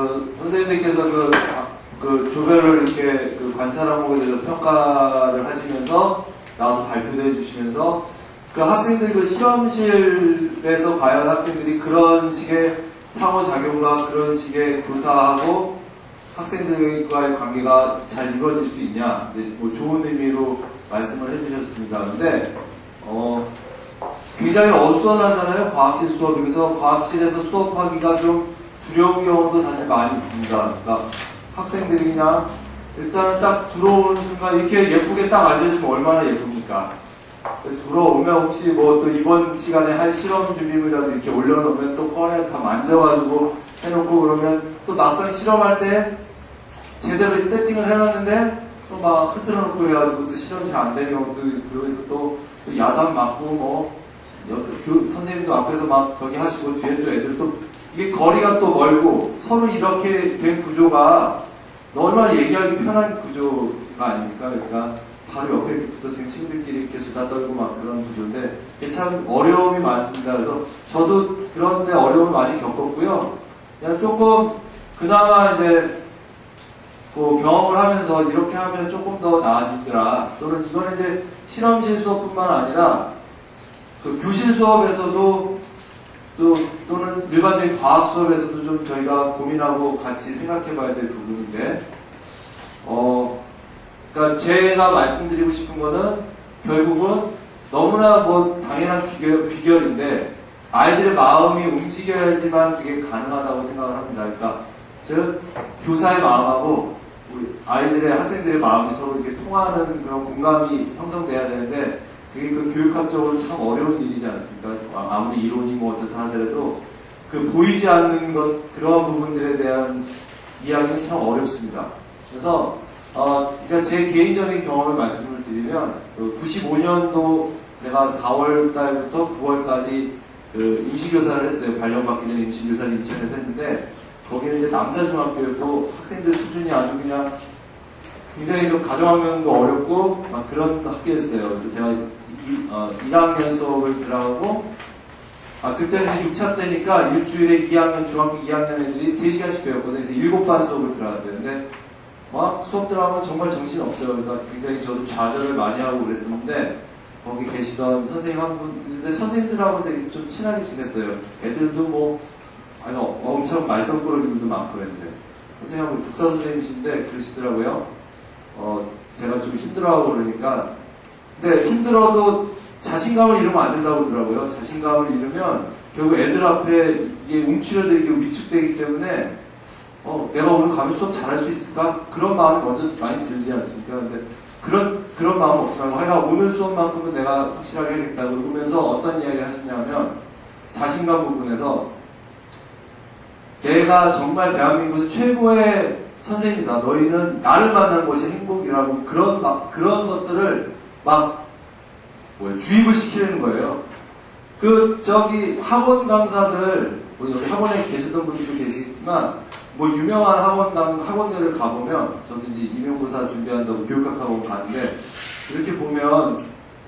그 선생님께서 그, 그 조별을 이렇게 그 관찰 항목에 대해서 평가를 하시면서 나와서 발표도 해주시면서 그 학생들 그 실험실에서 과연 학생들이 그런 식의 상호작용과 그런 식의 교사하고 학생들과의 관계가 잘 이루어질 수 있냐 뭐 좋은 의미로 말씀을 해주셨습니다. 근데 어 굉장히 어수선하잖아요. 과학실 수업이. 그래서 과학실에서 수업하기가 좀 두려운 경우도 사실 많이 있습니다. 그러니까 학생들이 그냥 일단은 딱 들어오는 순간 이렇게 예쁘게 딱 앉아있으면 얼마나 예쁩니까? 들어오면 혹시 뭐 또 이번 시간에 할 실험 준비물이라도 이렇게 올려놓으면 또 꺼내 다 만져가지고 해놓고 그러면 또 막상 실험할 때 제대로 세팅을 해놨는데 또 막 흐트러 놓고 해가지고 또 실험이 잘안 되는 경우도 그래서 또, 또 야단 맞고 뭐 선생님도 앞에서 막 저기 하시고 뒤에 또 애들 또 이게 거리가 또 멀고 서로 이렇게 된 구조가 얼마나 얘기하기 편한 구조가 아닙니까? 그러니까 바로 옆에 붙었으니 친구들끼리 이렇게 수다 떨고 막 그런 구조인데 이게 참 어려움이 많습니다. 그래서 저도 그런데 어려움을 많이 겪었고요. 그냥 조금 그나마 이제 그 경험을 하면서 이렇게 하면 조금 더 나아지더라. 또는 이거는 이제 실험실 수업뿐만 아니라 그 교실 수업에서도 또 또는 일반적인 과학 수업에서도 좀 저희가 고민하고 같이 생각해 봐야 될 부분인데 어 그러니까 제가 말씀드리고 싶은 거는 결국은 너무나 뭐 당연한 비결, 비결인데 아이들의 마음이 움직여야지만 그게 가능하다고 생각을 합니다. 그러니까 즉 교사의 마음하고 우리 아이들의 학생들의 마음이 서로 이렇게 통하는 그런 공감이 형성돼야 되는데 그게 그 교육학적으로 참 어려운 일이지 않습니까? 아, 아무리 이론이 뭐 어떻다 하더라도 그 보이지 않는 것 그런 부분들에 대한 이야기는 참 어렵습니다. 그래서 어, 그러니까 제 개인적인 경험을 말씀을 드리면 그 95년도 제가 4월 달부터 9월까지 그 임시교사를 했어요. 발령받기 전에 임시교사를 인천에서 했는데 거기는 이제 남자 중학교였고 학생들 수준이 아주 그냥 굉장히 좀 가정학년도 어렵고 막 그런 학교였어요. 그래서 제가 이, 어, 1학년 수업을 들어가고 아 그때는 6차 때니까 일주일에 2학년 중학교 2학년 애들이 3시간씩 배웠거든요. 그래서 7반 수업을 들어갔어요. 근데 막 수업 들어가면 정말 정신 없죠. 그러니까 굉장히 저도 좌절을 많이 하고 그랬었는데 거기 계시던 선생님 한 분, 근데 선생님들하고 되게 좀 친하게 지냈어요. 애들도 뭐 아니 어, 엄청 말썽꾸러기들도 많고 그랬는데 선생님 한 분 국사 선생님이신데 그러시더라고요. 어 제가 좀 힘들어하고 그러니까 근데 힘들어도 자신감을 잃으면 안 된다고 그러더라고요. 자신감을 잃으면 결국 애들 앞에 이게 움츠려들기 위축되기 때문에 어, 내가 오늘 가면 수업 잘할 수 있을까? 그런 마음이 먼저 많이 들지 않습니까? 근데 그런, 그런 마음 없더라고. 하여간 오늘 수업만큼은 내가 확실하게 해야겠다. 그러면서 어떤 이야기를 하시냐면, 자신감 부분에서, 내가 정말 대한민국에서 최고의 선생님이다. 너희는 나를 만난 것이 행복이라고 그런 막, 그런 것들을 막, 뭐야, 주입을 시키는 거예요. 그, 저기, 학원 강사들, 뭐 여기 학원에 계셨던 분들도 계시겠지만, 뭐 유명한 학원 남 학원들을 가보면 저도 이제 임용고사 준비한다고 교육학 학원 가는데 이렇게 보면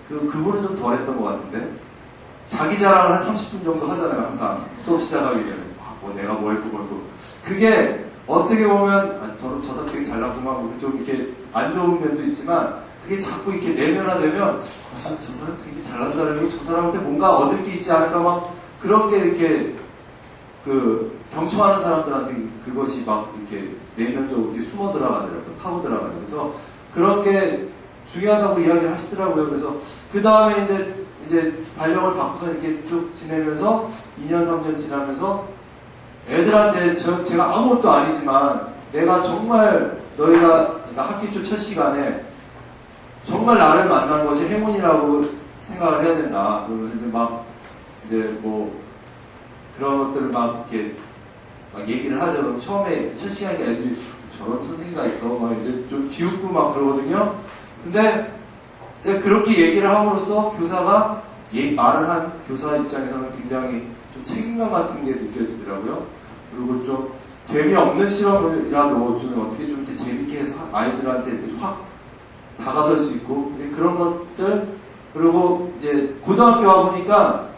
그 그분은 좀 덜했던 것 같은데 자기 자랑을 한 30분 정도 하잖아요 항상 수업 시작하기 전에 아, 뭐 내가 뭐 했고 뭐 했고 그게 어떻게 보면 아, 저는 저 사람 되게 잘났구만 뭐좀 이렇게 안 좋은 면도 있지만 그게 자꾸 이렇게 내면화되면 아, 저, 저 사람 되게 잘난 사람이고 저 사람한테 뭔가 얻을 게 있지 않을까 막 그런 게 이렇게 그 경청하는 사람들한테 그것이 막 이렇게 내면적으로 이렇게 숨어 들어가더라고요. 파고 들어가요. 그래서 그런 게 중요하다고 이야기를 하시더라고요. 그래서 그 다음에 이제 이제 발령을 받고서 이렇게 쭉 지내면서 2년 3년 지나면서 애들한테 저, 제가 아무것도 아니지만 내가 정말 너희가 학기 초 첫 시간에 정말 나를 만난 것이 행운이라고 생각을 해야 된다. 그러면서 이제 막 이제 뭐 그런 것들을 막 이렇게 막 얘기를 하죠. 처음에 첫 시간에 애들이 저런 선생님가 있어. 막 이제 좀 비웃고 막 그러거든요. 근데 그렇게 얘기를 함으로써 교사가 얘 말을 한 교사 입장에서는 굉장히 좀 책임감 같은 게 느껴지더라고요. 그리고 좀 재미없는 실험이라도 좀 어떻게 좀 이렇게 재밌게 해서 아이들한테 확 다가설 수 있고 그런 것들 그리고 이제 고등학교 와 보니까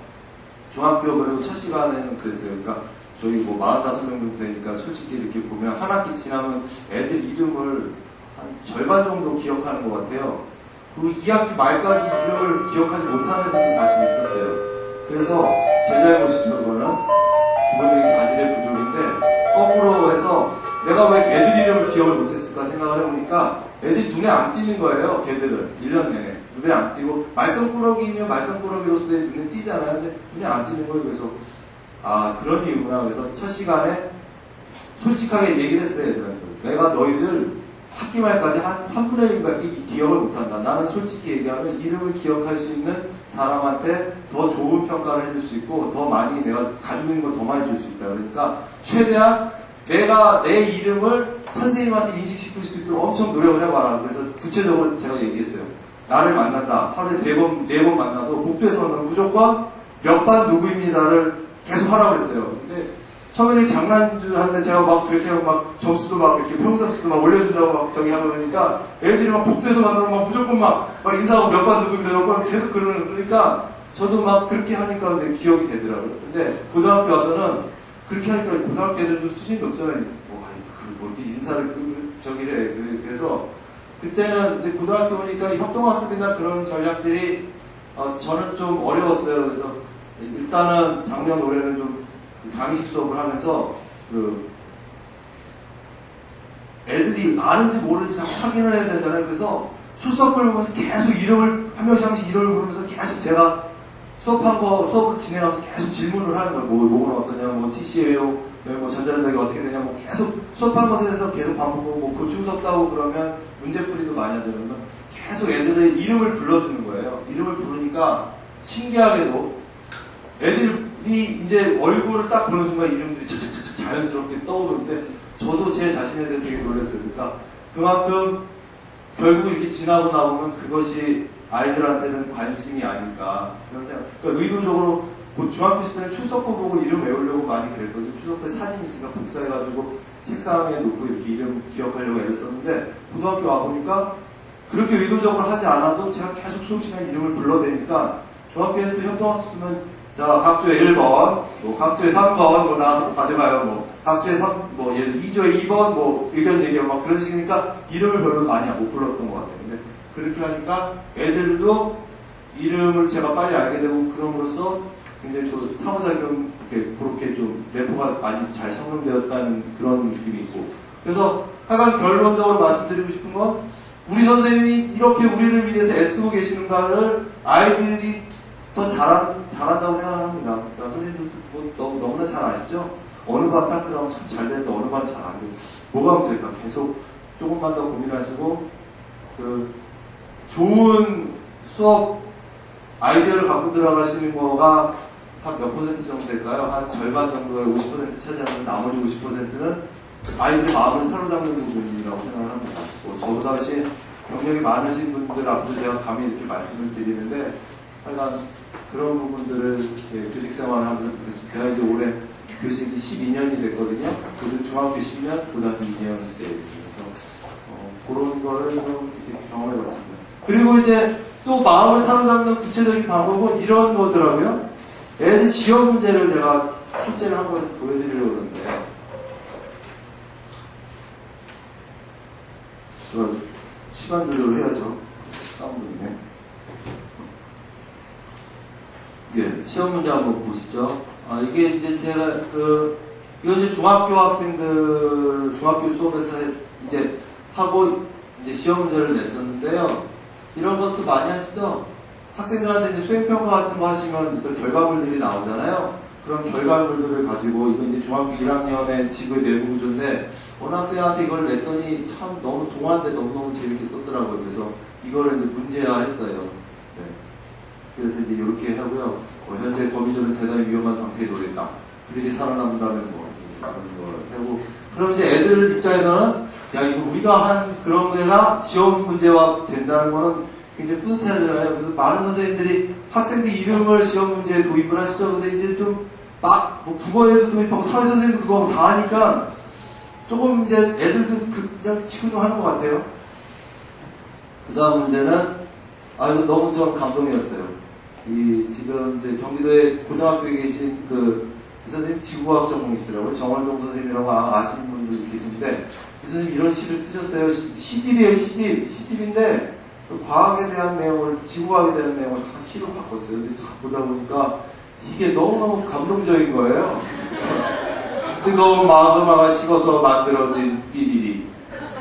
중학교 그리고 첫 시간에는 그랬어요. 그러니까 저희 뭐 45명 정도 되니까 솔직히 이렇게 보면 한 학기 지나면 애들 이름을 한 절반 정도 기억하는 것 같아요. 그리고 2학기 말까지 이름을 기억하지 못하는 분이 사실 있었어요. 그래서 제 잘못이죠, 그거는. 기본적인 자질의 부족인데, 거꾸로 해서 내가 왜 걔들 이름을 기억을 못했을까 생각을 해보니까 애들이 눈에 안 띄는 거예요, 걔들은. 1년 내내. 눈에 안 띄고, 말썽꾸러기면 말썽꾸러기로서의 눈에 띄잖아요. 근데 눈에 안 띄는 거예요. 그래서, 아, 그런 이유구나. 그래서 첫 시간에 솔직하게 얘기를 했어요, 애들한테. 내가 너희들 학기 말까지 한 3분의 1밖에 기억을 못한다. 나는 솔직히 얘기하면 이름을 기억할 수 있는 사람한테 더 좋은 평가를 해줄 수 있고 더 많이 내가 가지고 있는 걸 더 많이 줄 수 있다. 그러니까 최대한 내가 내 이름을 선생님한테 인식시킬 수 있도록 엄청 노력을 해봐라. 그래서 구체적으로 제가 얘기했어요. 나를 만난다. 하루에 세 번, 네 번 만나도 복도에서는 무조건 몇 반 누구입니다를 계속 하라고 했어요. 근데 처음에는 장난주 하는데 제가 막 그렇게 하고 막 점수도 막 이렇게 평점수도 막 올려준다고 막 저기 하고 그러니까 애들이 막 복도에서 만나면 막 무조건 막, 막 인사하고 몇 반 누구입니다. 막 계속 그러는, 그러니까 저도 막 그렇게 하니까 이제 기억이 되더라고요. 근데 고등학교 와서는 그렇게 하니까 고등학교 애들도 수준이 높잖아요. 뭐, 아이, 그, 뭐, 인사를, 그, 저기래. 그- 그래서 그때는 이제 고등학교 오니까 협동학습이나 그런 전략들이 어, 저는 좀 어려웠어요. 그래서 일단은 작년 올해는 좀 강의식 수업을 하면서 그 애들이 아는지 모르는지 확인을 해야 되잖아요. 그래서 수업을 보면서 계속 이름을 한 명씩 한 명씩 이름을 부르면서 계속 제가 수업한 거 수업을 진행하면서 계속 질문을 하는 거예요. 뭐 뭐는 어떠냐, 뭐 TC예요, 뭐 전자전자기 어떻게 되냐, 뭐 계속 수업한 것에 대해서 계속 반복하고 뭐 고충 수업다고 그러면 문제풀이도 많이. 그러면 계속 애들의 이름을 불러주는 거예요. 이름을 부르니까 신기하게도 애들이 이제 얼굴을 딱 보는 순간 이름들이 착착착착 자연스럽게 떠오르는데 저도 제 자신에 대해 되게 놀랐어요. 그러니까 그만큼 결국 이렇게 지나고 나오면 그것이 아이들한테는 관심이 아닐까 그런 생각. 그러니까 의도적으로 곧 중학교 시절 때는 출석부 보고 이름 외우려고 많이 그랬거든요. 출석부에 사진 있으니까 복사해가지고 책상에 놓고 이렇게 이름 기억하려고 애를 썼는데 고등학교 와 보니까 그렇게 의도적으로 하지 않아도 제가 계속 수업 시간에 이름을 불러대니까 중학교에는 또 협동학습 쓰면 자 각조의 1번, 뭐 각조의 3번 뭐 나와서 가져가요. 뭐 각조의 3, 뭐 예를 2조의 2번 뭐 의견 얘기하고 막 그런 식이니까 이름을 별로 많이 못 불렀던 것 같아요. 근데 그렇게 하니까 애들도 이름을 제가 빨리 알게 되고 그럼으로써 굉장히 저 상호작용 이렇게 그렇게 좀 래퍼가 많이 잘 형성되었다는 그런 느낌이 있고 그래서 하여간 결론적으로 말씀드리고 싶은 건 우리 선생님이 이렇게 우리를 위해서 애쓰고 계시는가를 아이들이 더 잘한, 잘한다고 생각합니다. 그러니까 선생님도 뭐 너무, 너무나 잘 아시죠? 어느 반딱 들어가면 참잘 되는데 어느 반 잘안 되고 뭐가 하면 될까? 계속 조금만 더 고민하시고 그 좋은 수업 아이디어를 갖고 들어가시는 거가 한 몇 퍼센트 정도 될까요? 한 절반 정도의 50% 차지하는 나머지 50%는 아이들의 마음을 사로잡는 부분이라고 생각을 합니다. 뭐 저보다 훨씬 경력이 많으신 분들 앞에서 제가 감히 이렇게 말씀을 드리는데 하여간 그런 부분들을 교직 생활을 하면서 느꼈습니다. 제가 이제 올해 교직이 12년이 됐거든요. 그중 중학교 10년, 고등학교 2년 이제 그래서 어, 그런 거를 좀 이렇게 경험해 봤습니다. 그리고 이제 또 마음을 사로잡는 구체적인 방법은 이런 거더라고요. 애들 지원 문제를 제가 실제로 한번 보여드리려고 그러는데 그거 시간 조절을 해야죠. 사운드네. 예, 시험 문제 한번 보시죠. 아, 이게 이제 제가 그 이건 이제 중학교 학생들 중학교 수업에서 이제 하고 이제 시험 문제를 냈었는데요. 이런 것도 많이 하시죠? 학생들한테 이제 수행평가 같은 거 하시면 또 결과물들이 나오잖아요. 그런 결과물들을 가지고 이건 이제 중학교 1학년의 지구의 내부 구조인데 어느 학생한테 이걸 냈더니 참 너무 동안데 너무너무 재밌게 썼더라고요. 그래서 이거를 이제 문제화 했어요. 네. 그래서 이제 이렇게 하고요. 뭐 현재 거미줄은 대단히 위험한 상태에 놓였다. 그들이 살아남는다면 뭐 이런 걸 하고 그럼 이제 애들 입장에서는 야 이거 우리가 한 그런 데가 지원 문제화 된다는 거는 굉장히 뿌듯해하잖아요. 그래서 많은 선생님들이 학생들 이름을 시험 문제에 도입을 하시죠. 근데 이제 좀 막 뭐 국어에도 도입하고 사회 선생님도 그거 하고 다 하니까 조금 이제 애들도 그- 그냥 치근하는 것 같아요. 그 다음 문제는 아 이거 너무 좀 감동이었어요. 이 지금 이제 경기도에 고등학교에 계신 그 이 선생님 지구과학 전공이시더라고요. 정원동 선생님이라고 아- 아시는 분들 계신데 이 선생님 이런 시를 쓰셨어요. 시- 시집이에요, 시집. 시집인데 그 과학에 대한 내용을, 지구과학에 대한 내용을 다 시로 바꿨어요. 근데 다 보다 보니까 이게 너무너무 감동적인 거예요. 뜨거운 마그마가 식어서 만들어진 삐리리.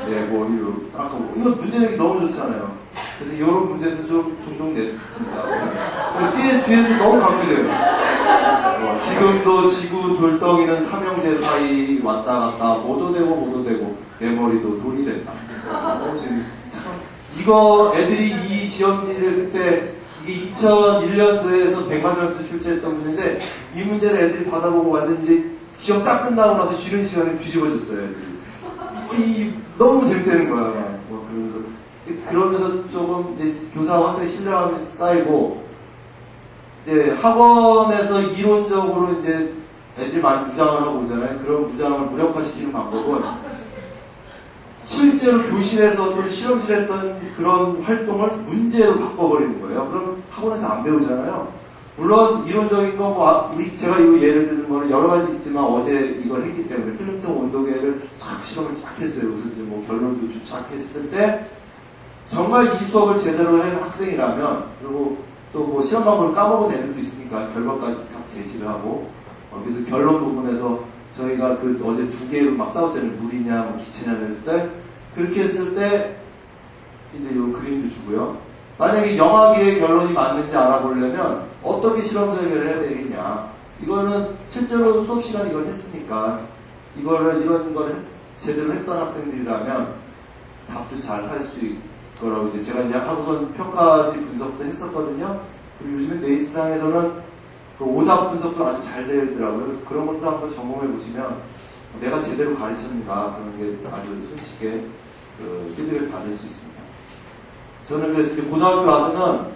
네, 뭐, 이거, 아까 뭐, 이거 문제내기 너무 좋잖아요. 그래서 이런 문제도 좀 종종 냈습니다. 근데 뒤에, 뒤에도 너무 감동돼요. 어, 지금도 지구 돌덩이는 삼형제 사이 왔다 갔다 모도 되고 모도 되고 내 머리도 돌이 재밌 참 이거 애들이 이 시험지를 그때 이게 2001년도에서 100만 점수 출제했던 문제인데 이 문제를 애들이 받아보고 이제 시험 딱 끝나고 나서 쉬는 시간에 뒤집어졌어요. 어, 이 너무 재밌다는 거야. 막. 뭐 그러면서 그러면서 조금 이제 교사 학생 신뢰감이 쌓이고 이제 학원에서 이론적으로 이제 애들이 많이 부장을 하고 오잖아요. 그런 부장을 무력화시키는 방법은 실제로 교실에서 또 실험실에 했던 그런 활동을 문제로 바꿔버리는 거예요. 그럼 학원에서 안 배우잖아요. 물론 이론적인 거, 뭐, 아, 우리, 제가 이 예를 드는 거는 여러 가지 있지만 어제 이걸 했기 때문에 필름통 온도계를 쫙 실험을 쫙 했어요. 그래서 뭐 결론도 좀쫙 했을 때 정말 이 수업을 제대로 한 학생이라면 그리고 또 뭐 시험 방법을 까먹은 애들도 있으니까 결과까지 참 제시를 하고 어, 그래서 결론 부분에서 저희가 그 어제 두 개로 막 싸웠잖아요 물이냐 뭐 기체냐 했을 때 그렇게 했을 때 이제 요 그림도 주고요. 만약에 영화계의 결론이 맞는지 알아보려면 어떻게 실험 설계를 해야 되겠냐. 이거는 실제로 수업 시간에 이걸 했으니까 이거를 이런 걸 했- 제대로 했던 학생들이라면 답도 잘 할 수 있을 거라고 이제 제가 이제 하고선 평가지 분석도 했었거든요. 그리고 요즘에 네이스상에서는 그 오답 분석도 아주 잘 되더라고요. 그래서 그런 것도 한번 점검해 보시면 내가 제대로 가르쳤는가 그런 게 아주 손쉽게 그 피드백 받을 수 있습니다. 저는 그래서 이제 고등학교 와서는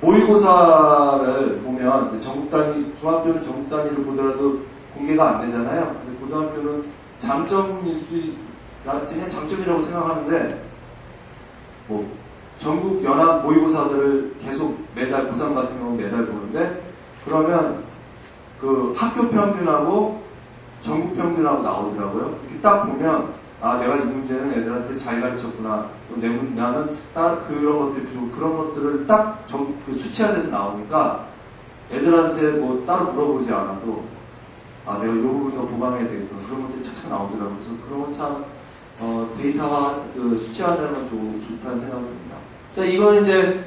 모의고사를 보면 전국 단위, 중학교는 전국 단위로 보더라도 공개가 안 되잖아요. 근데 고등학교는 장점일 수 있, 나 그냥 장점이라고 생각하는데 뭐 전국 연합 모의고사들을 계속 매달 고3 같은 경우 매달 보는데 그러면 그 학교 평균하고 전국 평균하고 나오더라고요. 이렇게 딱 보면 아 내가 이 문제는 애들한테 잘 가르쳤구나. 또내 문, 나는 딱 그런 것들이 부족하고 그런 것들을 딱 정, 그 수치화돼서 나오니까 애들한테 뭐 따로 물어보지 않아도 아 내가 이 부분 더 보강해야 되겠구나. 그런 것들이 착착 나오더라고요. 그래서 그런 건참 어, 데이터화 그건 좋, 좋다는 생각을 듭니다. 자, 이거는 이제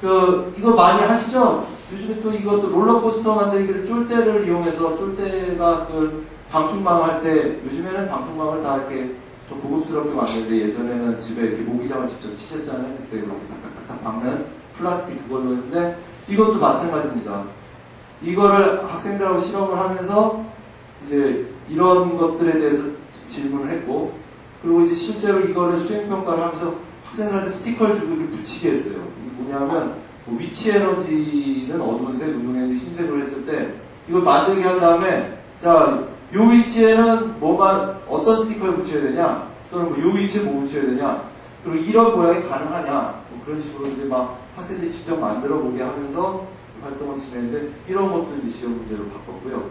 그 이거 많이 하시죠? 요즘에 또 이것도 롤러코스터 만들기를 쫄대를 이용해서 쫄대가 그 방충망 할 때 요즘에는 방충망을 다 이렇게 좀 고급스럽게 만드는데 예전에는 집에 이렇게 모기장을 직접 치셨잖아요. 그때 이렇게 탁탁탁탁 박는 플라스틱 그걸로 했는데 이것도 마찬가지입니다. 이거를 학생들하고 실험을 하면서 이제 이런 것들에 대해서 질문을 했고 그리고 이제 실제로 이거를 수행평가를 하면서 학생들한테 스티커를 주고 이렇게 붙이게 했어요. 이게 뭐냐면 뭐 위치 에너지는 어두운 색, 운동 에너지 흰색으로 했을 때 이걸 만들게 한 다음에 자, 요 위치에는 뭐만 어떤 스티커를 붙여야 되냐 또는 뭐 요 위치에 뭐 붙여야 되냐 그리고 이런 모양이 가능하냐 뭐 그런 식으로 이제 막 학생들이 직접 만들어 보게 하면서 활동을 진행했는데 이런 것도 이제 시험 문제로 바꿨고요.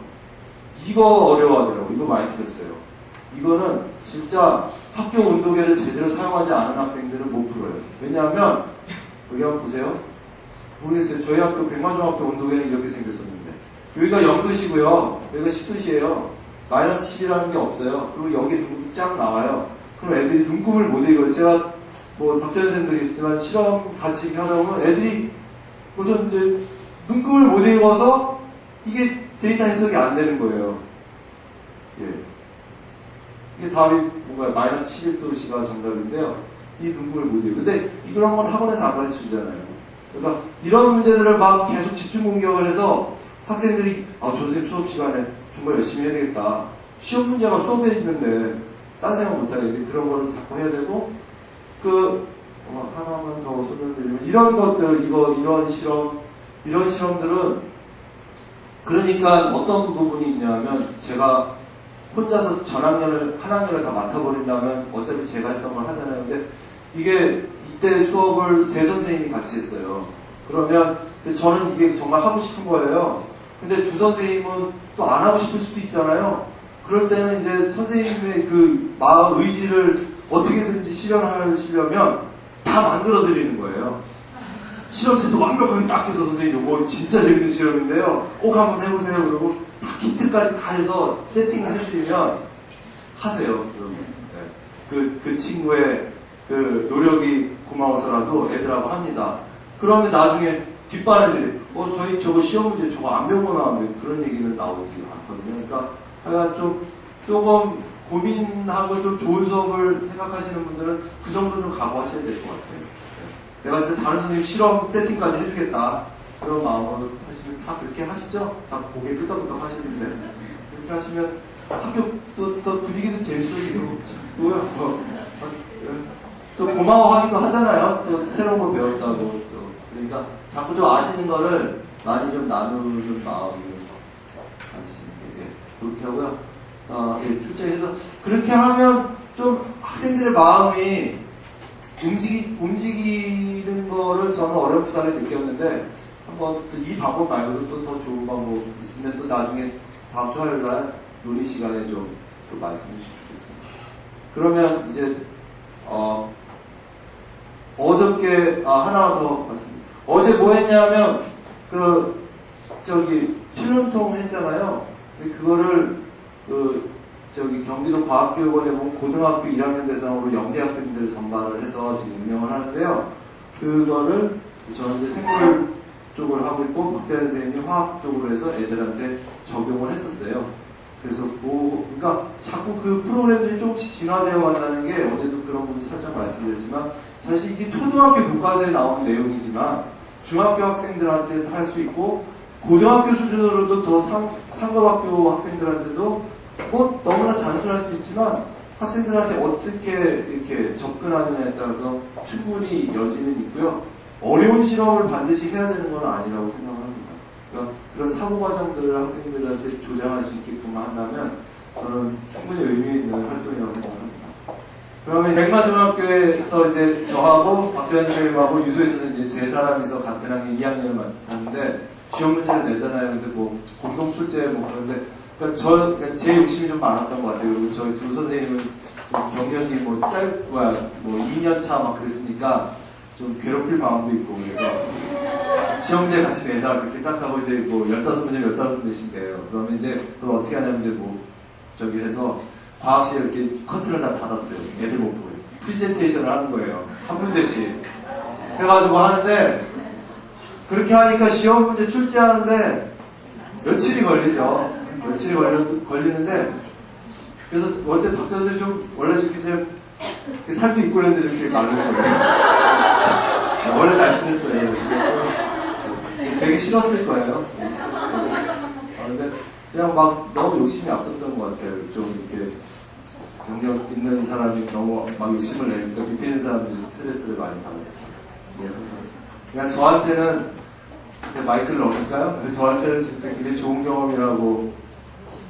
이거 어려워하더라고. 이거 많이 들었어요. 이거는 진짜 학교 온도계를 제대로 사용하지 않은 학생들은 못 풀어요. 왜냐하면 여기 한번 보세요. 모르겠어요. 저희 학교 백만중학교 온도계는 이렇게 생겼었는데 여기가 0도시고요. 여기가 10도시예요. 마이너스 10이라는 게 없어요. 그리고 여기 눈금이 쫙 나와요. 그럼 애들이 눈금을 못 읽어요. 제가 뭐 박재현 선생님도 있지만 실험 같이 하다 보면 애들이 우선 이제 눈금을 못 읽어서 이게 데이터 해석이 안 되는 거예요. 예. 이게 답이 뭔가 마이너스 11도시가 정답인데요. 이 눈금을 못 읽어요. 근데 이런 건 학원에서 안 가르쳐 주잖아요. 그러니까 이런 문제들을 막 계속 집중 공격을 해서 학생들이 아, 저 선생님 수업 시간에 정말 열심히 해야 되겠다. 시험 문제가 수업에 있는데 딴 생각 못하게 그런 거를 자꾸 해야 되고 그 어, 하나만 더 설명드리면 이런 것들 이거 이런 실험 이런 실험들은 그러니까 어떤 부분이 있냐면 제가 혼자서 전학년을 한 학년을 다 맡아버린다면 어차피 제가 했던 걸 하잖아요. 근데 이게 이때 수업을 세 선생님이 같이 했어요. 그러면 저는 이게 정말 하고 싶은 거예요. 근데 두 선생님은 또 안 하고 싶을 수도 있잖아요. 그럴 때는 이제 선생님의 그 마음 의지를 어떻게든지 실현하시려면 다 만들어 드리는 거예요. 실험실도 완벽하게 딱 해서 선생님 이거 진짜 재밌는 실험인데요. 꼭 한번 해보세요. 그러고 다 키트까지 다 해서 세팅을 해드리면 하세요. 네. 그, 그 친구의 그 노력이 고마워서라도 애들하고 합니다. 그러면 나중에 뒷바라지를, 어, 저희 저거 시험 문제 저거 안 배우고 나왔는데 그런 얘기는 나오지 않거든요. 그러니까 하여간 좀, 조금 고민하고 좀 좋은 수업을 생각하시는 분들은 그 정도는 각오하셔야 될 것 같아요. 네. 내가 진짜 다른 선생님 실험 세팅까지 해주겠다. 그런 마음으로 다 그렇게 하시죠? 다 고개 끄덕끄덕 하시는데. 그렇게 하시면 학교 또, 또 분위기도 재밌어지고, 또요, 뭐, 또 고마워하기도 하잖아요. 또 새로운 걸 배웠다고. 또. 그러니까 자꾸 좀 아시는 거를 많이 좀 나누는 마음을 가지시는 게, 예, 그렇게 하고요. 아, 예, 출제해서 그렇게 하면 좀 학생들의 마음이 움직이, 움직이는 거를 저는 어렵다고 느꼈는데, 한번 또 이 방법 말고도 또 더 좋은 방법 있으면 또 나중에 다음 주 화요일 날 논의 시간에 좀, 좀 말씀해 주시겠습니다. 그러면 이제, 어, 어저께, 아, 하나 더 말씀드립니다. 어제 뭐 했냐면, 그, 저기, 필름통 했잖아요. 근데 그거를, 그, 저기 경기도 과학교육원에 보면 고등학교 1학년 대상으로 영재 학생들 전반을 해서 지금 운영을 하는데요. 그거를 저는 이제 생물 쪽을 하고 있고 박대현 선생님이 화학 쪽으로 해서 애들한테 적용을 했었어요. 그래서 뭐, 그러니까 자꾸 그 프로그램들이 조금씩 진화되어 간다는 게 어제도 그런 부분 살짝 말씀드렸지만 사실 이게 초등학교 교과서에 나오는 내용이지만 중학교 학생들한테 할 수 있고 고등학교 수준으로도 더 상, 상급학교 학생들한테도 뭐 너무나 단순할 수 있지만 학생들한테 어떻게 이렇게 접근하느냐에 따라서 충분히 여지는 있고요. 어려운 실험을 반드시 해야 되는 건 아니라고 생각합니다. 그러니까 그런 사고 과정들을 학생들한테 조장할 수 있게끔 한다면 저는 충분히 의미 있는 활동이라고 생각합니다. 그러면 백마중학교에서 이제 저하고 박재현 선생님하고 유소에서는 이제 세 사람이서 같은 학년 2학년을 맡았는데 시험 문제를 내잖아요. 근데 뭐 공동 출제 뭐 그런데 그러니까 저 그러니까 제 욕심이 좀 많았던 것 같아요. 그리고 저희 두 선생님은 좀 경력이 뭐 짧고 뭐 2년 차 막 그랬으니까 좀 괴롭힐 마음도 있고 그래서 시험제 같이 내자 그렇게 딱 하고 이제 뭐 15문제 15문제씩돼요 그러면 이제 그걸 어떻게 하냐면 이제 뭐 저기 해서 과학실에 이렇게 커튼을 다 닫았어요. 애들 못 보고 프리젠테이션을 하는 거예요. 한 문제씩 해가지고 하는데 그렇게 하니까 시험 문제 출제하는데 며칠이 걸리죠. 며칠이 걸려, 걸리는데 그래서 어제 박전들 좀 원래 좀 이제 살도 있고 그랬는데 이렇게 말을 해요. 원래 날씬했어요. 되게 싫었을 거예요. 아, 근데 그냥 막 너무 욕심이 앞섰던 것 같아요. 좀 이렇게 경력 있는 사람이 너무 막 욕심을 내니까 밑에 있는 사람들이 스트레스를 많이 받았어요. 예, 그냥 저한테는 마이크를 넣을까요? 저한테는 진짜 굉장히 좋은 경험이라고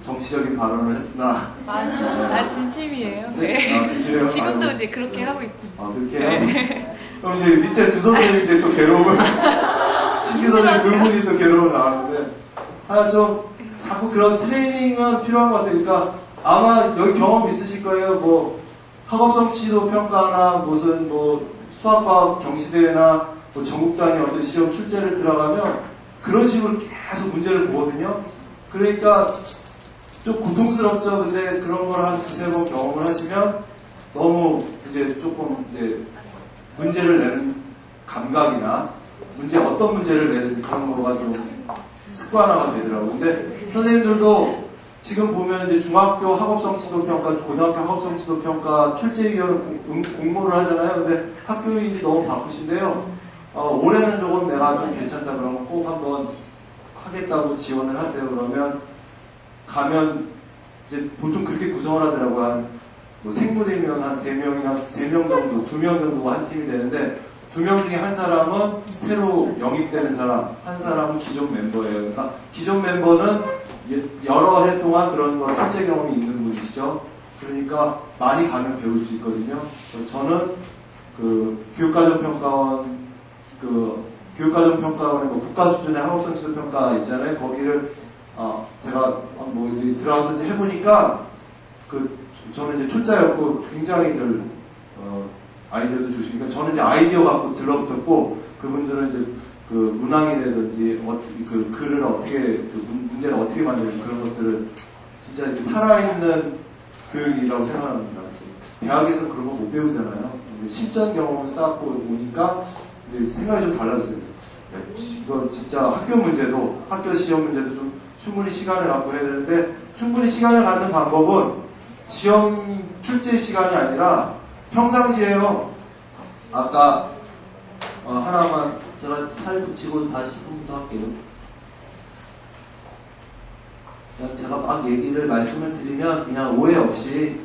정치적인 발언을 했으나 맞아. 아, 진심이에요. 아, 네. 진심이에요? 지금도 아이고. 이제 그렇게 하고 있습니다. 아, 그렇게 해요? 그럼 이제 밑에 두 선생님이 이제 또 괴로움을, 신기 선생님 두 분이 또 괴로움을 나왔는데, 하여 좀, 자꾸 그런 트레이닝은 필요한 것 같아요. 그러니까, 아마 여기 경험 있으실 거예요. 뭐, 학업성 지도 평가나 무슨 뭐, 수학과학 경시대회나 뭐 전국 단위 어떤 시험 출제를 들어가면, 그런 식으로 계속 문제를 보거든요. 그러니까, 좀 고통스럽죠. 근데 그런 걸 한 두세 번 경험을 하시면, 너무 이제 조금 이제 문제를 내는 감각이나 문제 어떤 문제를 내는 그런 거가 좀 습관화가 되더라고요. 근데 선생님들도 지금 보면 이제 중학교 학업성 지도 평가, 고등학교 학업성 지도 평가 출제위원 공- 공모를 하잖아요. 근데 학교인이 너무 바쁘신데요. 어, 올해는 조금 내가 좀 괜찮다 그러면 꼭 한번 하겠다고 지원을 하세요. 그러면 가면 이제 보통 그렇게 구성을 하더라고요. 한뭐 생부되면 한 3명이나 3명 정도, 2명 정도가 한 팀이 되는데 두 명 중에 한 사람은 새로 영입되는 사람, 한 사람은 기존 멤버예요. 그러니까 기존 멤버는 예- 여러 해 동안 그런 거 출제 경험이 있는 분이시죠. 그러니까 많이 가면 배울 수 있거든요. 저는 그 교육과정평가원 그 교육과정평가원의 뭐 국가 수준의 학업성 지도 평가 있잖아요. 거기를 아, 제가 뭐 이제 해보니까 그 저는 이제 초짜였고 굉장히들 어, 아이디어도 좋으시니까 저는 이제 아이디어 갖고 들러붙었고 그분들은 이제 그 문항이라든지 어, 그 글을 어떻게 그 문- 문제를 어떻게 만드는 그런 것들을 진짜 이렇게 살아있는 교육이라고 생각합니다. 대학에서 그런 거 못 배우잖아요. 실전 경험을 쌓고 이제 생각이 좀 달라졌어요. 네, 이건 진짜 학교 문제도 학교 시험 문제도 좀 충분히 시간을 갖고 해야 되는데 충분히 시간을 갖는 방법은 시험 출제 시간이 아니라 평상시에요. 아까 어, 하나만 제가 살 붙이고 다시 10분부터 할게요. 그냥 제가 막 얘기를 말씀을 드리면 그냥 오해 없이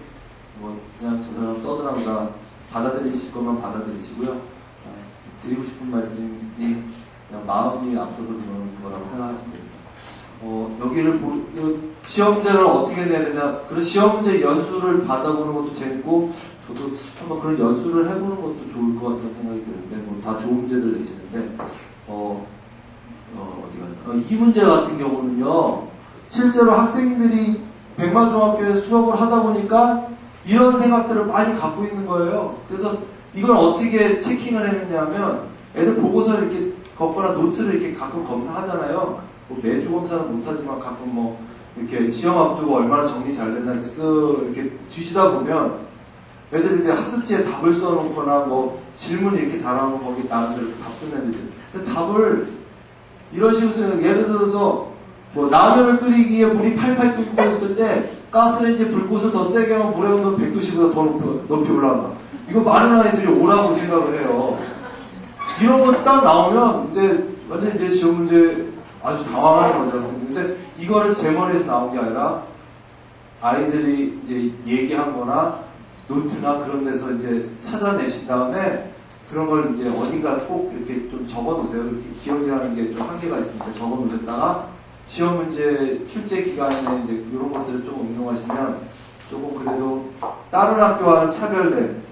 뭐 그냥 저 사람 떠들어다 받아들이실 것만 받아들이시고요. 어, 드리고 싶은 말씀이 그냥 마음이 앞서서 그러는 거라고 생각하시면 됩니다. 어, 여기를 보, 이 시험 문제를 어떻게 내야 되냐. 그런 시험 문제 연수를 받아보는 것도 재밌고, 저도 한번 그런 연수를 해보는 것도 좋을 것 같다는 생각이 드는데, 뭐 다 좋은 문제들 내시는데, 어, 어, 어디 갔나. 어, 이 문제 같은 경우는요, 실제로 학생들이 백마중학교에 수업을 하다 보니까 이런 생각들을 많이 갖고 있는 거예요. 그래서 이걸 어떻게 체킹을 해냈냐면, 애들 보고서 이렇게 걷거나 노트를 이렇게 가끔 검사하잖아요. 뭐 매주 검사는 못하지만 가끔 뭐 이렇게 시험 앞두고 얼마나 정리 잘 됐나 이렇게 쓱 이렇게 뒤지다 보면 애들이 이제 학습지에 답을 써놓거나 뭐 질문 이렇게 달아놓은 거기 이렇게 답 쓰면 되지. 근데 답을 이런 식으로 쓰는 예를 들어서 뭐 라면을 끓이기에 물이 팔팔 끓고 있을 때 가스레인지 불꽃을 더 세게 하면 물의 온도는 190보다 더 높이, 높이 올라간다. 이거 많은 아이들이 오라고 생각을 해요. 이런 거 딱 나오면 이제 완전 이제 시험 문제 아주 당황하는 않습니까? 근데 이거를 제 머리에서 나온 게 아니라 아이들이 이제 얘기한 거나 노트나 그런 데서 이제 찾아내신 다음에 그런 걸 이제 어딘가 꼭 이렇게 좀 적어 놓으세요. 이렇게 기억이라는 게 좀 한계가 있으니까 적어 놓으셨다가 시험 문제 출제 기간에 이제 이런 것들을 좀 응용하시면 조금 그래도 다른 학교와는 차별된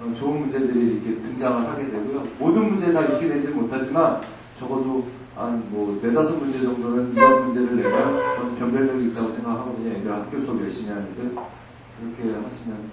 어, 좋은 문제들이 이렇게 등장을 하게 되고요. 모든 문제 다 이렇게 내지 못하지만 적어도 한뭐 네다섯 문제 정도는 이런 문제를 내면 저는 변별력이 있다고 생각하거든요. 애들 학교 수업 열심히 하는데 그렇게 하시면